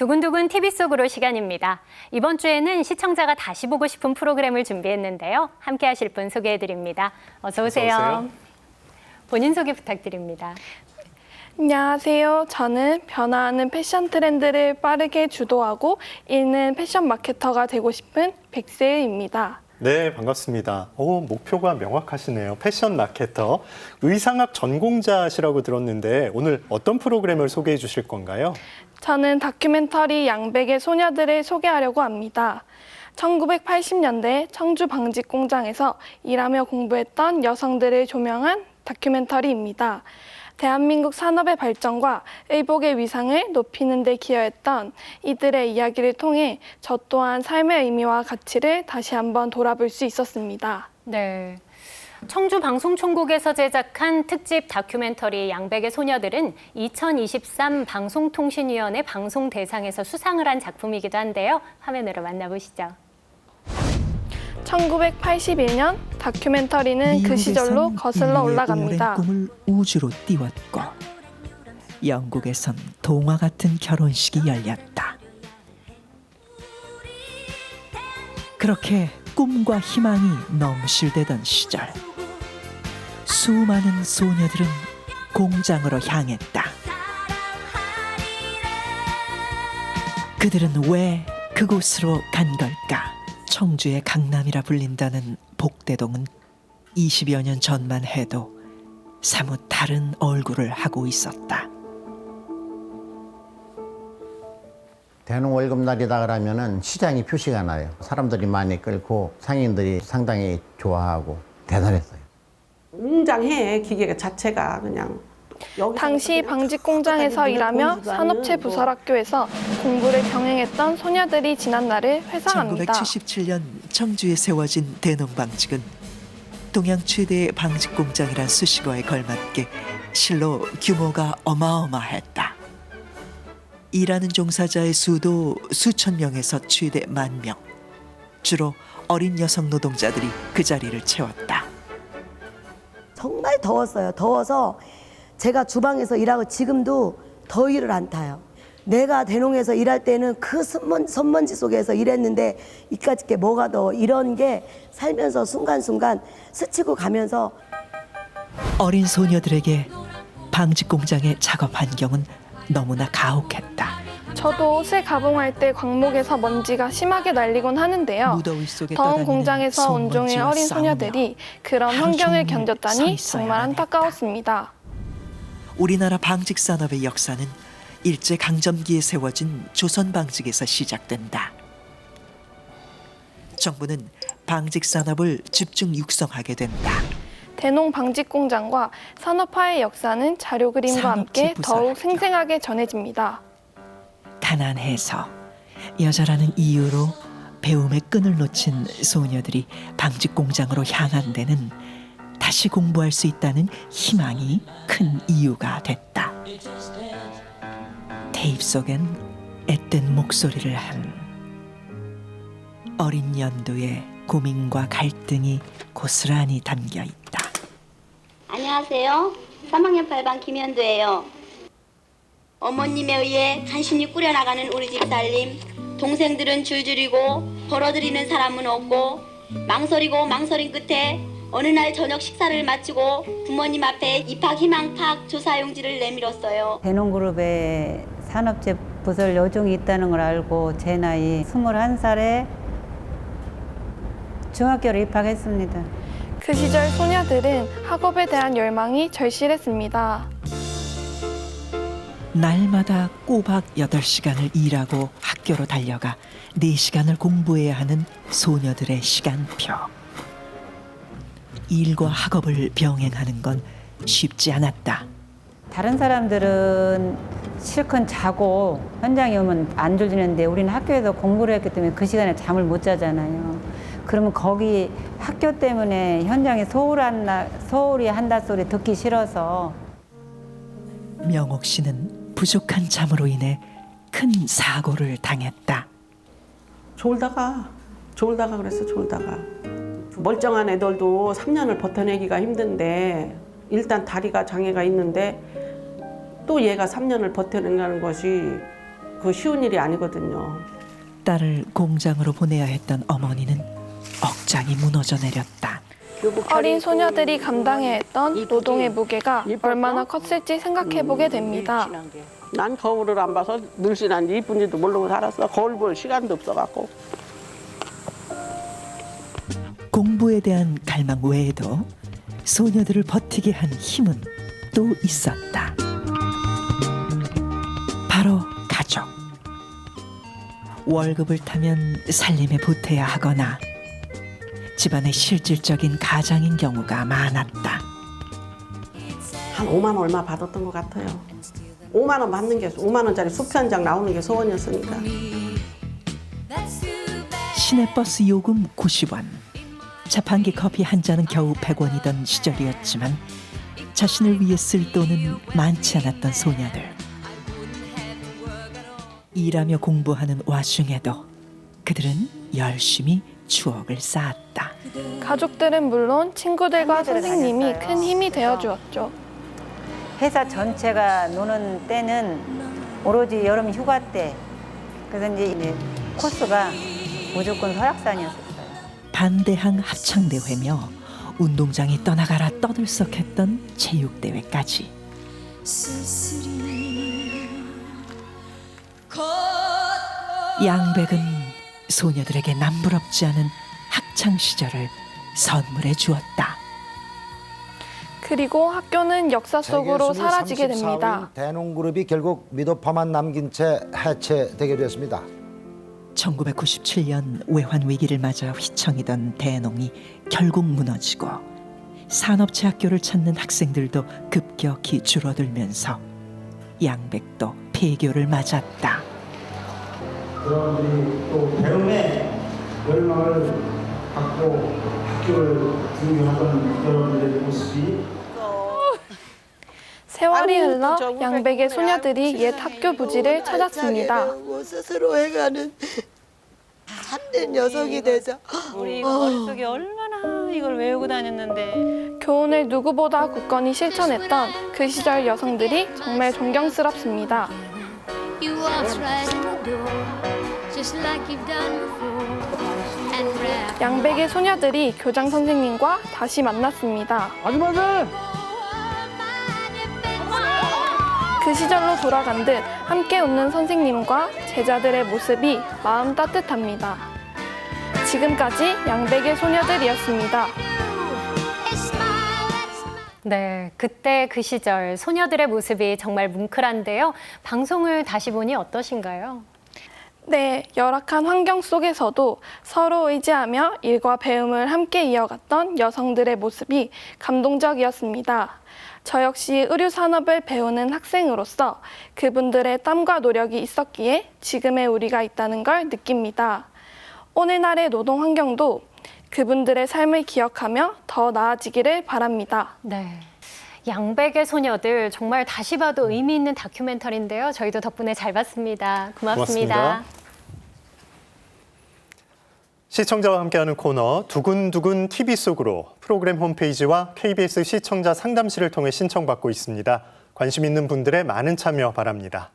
두근두근 TV 속으로 시간입니다. 이번 주에는 시청자가 다시 보고 싶은 프로그램을 준비했는데요. 함께 하실 분 소개해 드립니다. 어서 오세요. 어서 오세요. 본인 소개 부탁드립니다. 안녕하세요. 저는 변화하는 패션 트렌드를 빠르게 주도하고 읽는 패션 마케터가 되고 싶은 백세일입니다. 네, 반갑습니다. 오, 목표가 명확하시네요. 패션 마케터. 의상학 전공자시라고 들었는데 오늘 어떤 프로그램을 소개해 주실 건가요? 저는 다큐멘터리 양백의 소녀들을 소개하려고 합니다. 1980년대 청주 방직 공장에서 일하며 공부했던 여성들을 조명한 다큐멘터리입니다. 대한민국 산업의 발전과 의복의 위상을 높이는 데 기여했던 이들의 이야기를 통해 저 또한 삶의 의미와 가치를 다시 한번 돌아볼 수 있었습니다. 네. 청주 방송총국에서 제작한 특집 다큐멘터리 양백의 소녀들은 2023 방송통신위원회 방송 대상에서 수상을 한 작품이기도 한데요. 화면으로 만나보시죠. 1981년 다큐멘터리는 그 시절로 거슬러 올라갑니다. 꿈을 우주로 띄웠고 영국에선 동화 같은 결혼식이 열렸다. 그렇게 꿈과 희망이 넘실대던 시절 수많은 소녀들은 공장으로 향했다. 그들은 왜 그곳으로 간 걸까? 청주의 강남이라 불린다는 복대동은 20여 년 전만 해도 사뭇 다른 얼굴을 하고 있었다. 대농 월급날이다 그러면은 시장이 표시가 나요. 사람들이 많이 끌고 상인들이 상당히 좋아하고 대단했어요. 웅장해 기계 자체가 그냥 당시 방직 공장에서 탁 일하며 산업체 뭐 부설학교에서 공부를 병행했던 소녀들이 지난 날을 회상합니다. 1977년 청주에 세워진 대농방직은 동양 최대의 방직 공장이란 수식어에 걸맞게 실로 규모가 어마어마했다. 일하는 종사자의 수도 수천 명에서 최대 만 명. 주로 어린 여성 노동자들이 그 자리를 채웠다. 정말 더웠어요. 더워서 제가 주방에서 일하고 지금도 더위를 안 타요. 내가 대농에서 일할 때는 그 선먼, 선먼 지 속에서 일했는데 이까짓 게 뭐가 더 이런 게 살면서 순간순간 스치고 가면서 어린 소녀들에게 방직 공장의 작업 환경은 너무나 가혹했다. 저도 옷을 가봉할 때 광목에서 먼지가 심하게 날리곤 하는데요. 무더위 속에 더운 떠다니는 공장에서 온종의 손먼지와 어린 싸우며 소녀들이 그런 하루 환경을 견뎠다니 정말. 안타까웠습니다. 우리나라 방직 산업의 역사는 일제 강점기에 세워진 조선 방직에서 시작된다. 정부는 방직 산업을 집중 육성하게 된다. 대농 방직 공장과 산업화의 역사는 자료 그림과 함께 더욱. 생생하게 전해집니다. 가난해서 여자라는 이유로 배움의 끈을 놓친 소녀들이 방직 공장으로 향한 데는 다시 공부할 수 있다는 희망이 큰 이유가 됐다. 테이프 속엔 앳된 목소리를 한 어린 연두의 고민과 갈등이 고스란히 담겨 있다. 안녕하세요. 3학년 8반 김현두예요. 어머님에 의해 간신히 꾸려나가는 우리 집 살림. 동생들은 줄줄이고 벌어들이는 사람은 없고 망설이고 망설인 끝에 어느 날 저녁 식사를 마치고 부모님 앞에 입학 희망팍 조사 용지를 내밀었어요. 대농그룹에 산업재 부설 여종이 있다는 걸 알고 제 나이 21살에 중학교를 입학했습니다. 그 시절 소녀들은 학업에 대한 열망이 절실했습니다. 날마다 꼬박 8시간을 일하고 학교로 달려가 4시간을 공부해야 하는 소녀들의 시간표. 일과 학업을 병행하는 건 쉽지 않았다. 다른 사람들은 실컷 자고 현장에 오면 안 졸지는데 우리는 학교에서 공부를 했기 때문에 그 시간에 잠을 못 자잖아요. 그러면 거기 학교 때문에 현장에 소홀 한다, 소홀히 한다 소리 듣기 싫어서 명옥 씨는 부족한 잠으로 인해 큰 사고를 당했다. 졸다가 졸다가 그랬어 졸다가 멀쩡한 애들도 3년을 버텨내기가 힘든데 일단 다리가 장애가 있는데 또 얘가 3년을 버텨낸다는 것이 그 쉬운 일이 아니거든요. 딸을 공장으로 보내야 했던 어머니는 억장이 무너져 내렸다. 어린 소녀들이 감당해야 했던 노동의 무게가 얼마나 컸을지 생각해 보게 됩니다. 난 거울을 안 봐서 늘씬한지 이쁜지도 모르고 살았어. 거울 볼 시간도 없어갖고. 공부에 대한 갈망 외에도 소녀들을 버티게 한 힘은 또 있었다. 바로 가족. 월급을 타면 살림에 보태야 하거나 집안의 실질적인 가장인 경우가 많았다. 한 5만 원 얼마 받았던 것 같아요. 5만 원 받는 게 5만 원짜리 숙제 한장 나오는 게 소원이었으니까. 시내버스 요금 90원. 자판기 커피 한 잔은 겨우 100원이던 시절이었지만 자신을 위해 쓸 돈은 많지 않았던 소녀들. 일하며 공부하는 와중에도 그들은 열심히 추억을 쌓았다. 가족들은 물론 친구들과 선생님이 다녔어요. 큰 힘이 되어 주었죠. 회사 전체가 노는 때는 오로지 여름 휴가 때. 그래서 이제 코스가 무조건 설악산이었었어요. 반대항 합창대회며 운동장에 떠나가라 떠들썩했던 체육대회까지. 양백은 소녀들에게 남부럽지 않은 학창 시절을 선물해 주었다. 그리고 학교는 역사 속으로 사라지게 됩니다. 대농그룹이 결국 미도파만 남긴 채 해체되게 됐습니다. 1997년 외환 위기를 맞아 휘청이던 대농이 결국 무너지고 산업체 학교를 찾는 학생들도 급격히 줄어들면서 양백도 폐교를 맞았다. 여러분들이 또 배움의 열망을 갖고 학교를 등교하던 여러분들의 모습이 세월이 흘러 양백의 소녀들이 옛. 학교 부지를 찾았습니다. 스스로 해가는 참된 여성이 되자. 우리 이거 머릿속에 얼마나 이걸 외우고 다녔는데. 교훈을 누구보다 굳건히 실천했던 그 시절 여성들이 정말 존경스럽습니다. You waltz right in the door, just like you've done before, and wrap 양백의 소녀들이 교장 선생님과 다시 만났습니다. 아줌마들 그 시절로 돌아간 듯 함께 웃는 선생님과 제자들의 모습이 마음 따뜻합니다. 지금까지 양백의 소녀들이었습니다. 네, 그때 그 시절 소녀들의 모습이 정말 뭉클한데요. 방송을 다시 보니 어떠신가요? 네, 열악한 환경 속에서도 서로 의지하며 일과 배움을 함께 이어갔던 여성들의 모습이 감동적이었습니다. 저 역시 의류 산업을 배우는 학생으로서 그분들의 땀과 노력이 있었기에 지금의 우리가 있다는 걸 느낍니다. 오늘날의 노동 환경도 그분들의 삶을 기억하며 더 나아지기를 바랍니다. 네. 양백의 소녀들 정말 다시 봐도 의미 있는 다큐멘터리인데요. 저희도 덕분에 잘 봤습니다. 고맙습니다. 고맙습니다. 시청자와 함께하는 코너 두근두근 TV 속으로 프로그램 홈페이지와 KBS 시청자 상담실을 통해 신청받고 있습니다. 관심 있는 분들의 많은 참여 바랍니다.